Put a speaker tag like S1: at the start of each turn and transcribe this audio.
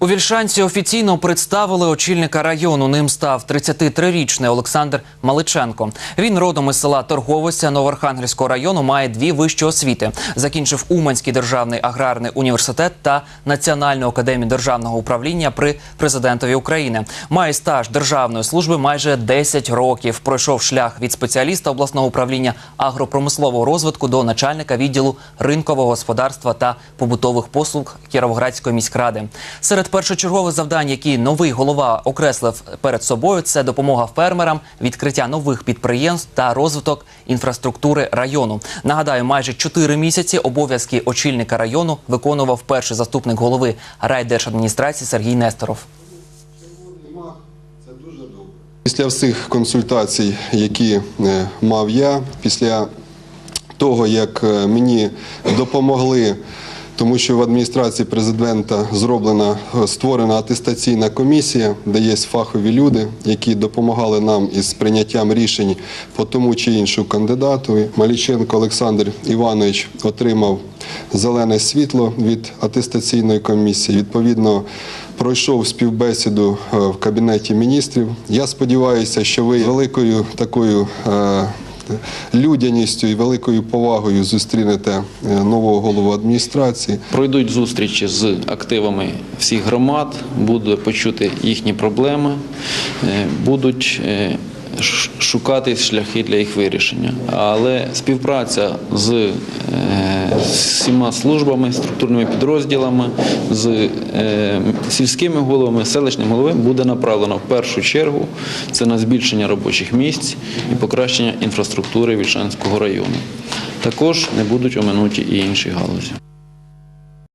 S1: У Вільшанці офіційно представили очільника району. Ним став 33-річний Олександр Маличенко. Він родом із села Торговиця Новоархангельського району, має дві вищі освіти. Закінчив Уманський державний аграрний університет та Національну академію державного управління при президентові України. Має стаж державної служби майже 10 років. Пройшов шлях від спеціаліста обласного управління агропромислового розвитку до начальника відділу ринкового господарства та побутових послуг Кіровоградської міськради. Серед першочергових завдань, які новий голова окреслив перед собою, це допомога фермерам, відкриття нових підприємств та розвиток інфраструктури району. Нагадаю, майже 4 місяці обов'язки очільника району виконував перший заступник голови райдержадміністрації Сергій Несторов.
S2: Після всіх консультацій, які е, мав я, після того, як е, мені допомогли, тому що в адміністрації президента зроблена е, створена атестаційна комісія, де є фахові люди, які допомагали нам із прийняттям рішень по тому чи іншу кандидату. Маліченко Олександр Іванович отримав зелене світло від атестаційної комісії. Відповідно, пройшов співбесіду е, в кабінеті міністрів. Я сподіваюся, що ви великою такою е, людяністю і великою повагою зустрінете е, нового голову адміністрації.
S3: Пройдуть зустрічі з активами всіх громад, буде почути їхні проблеми, е, будуть е, шукати шляхи для їх вирішення. Але співпраця з е, всіма службами, структурними підрозділами, з е, сільськими головами, селищними головами буде направлена в першу чергу це на збільшення робочих місць і покращення інфраструктури Вільшанського району. Також не будуть оминуті і інші галузі.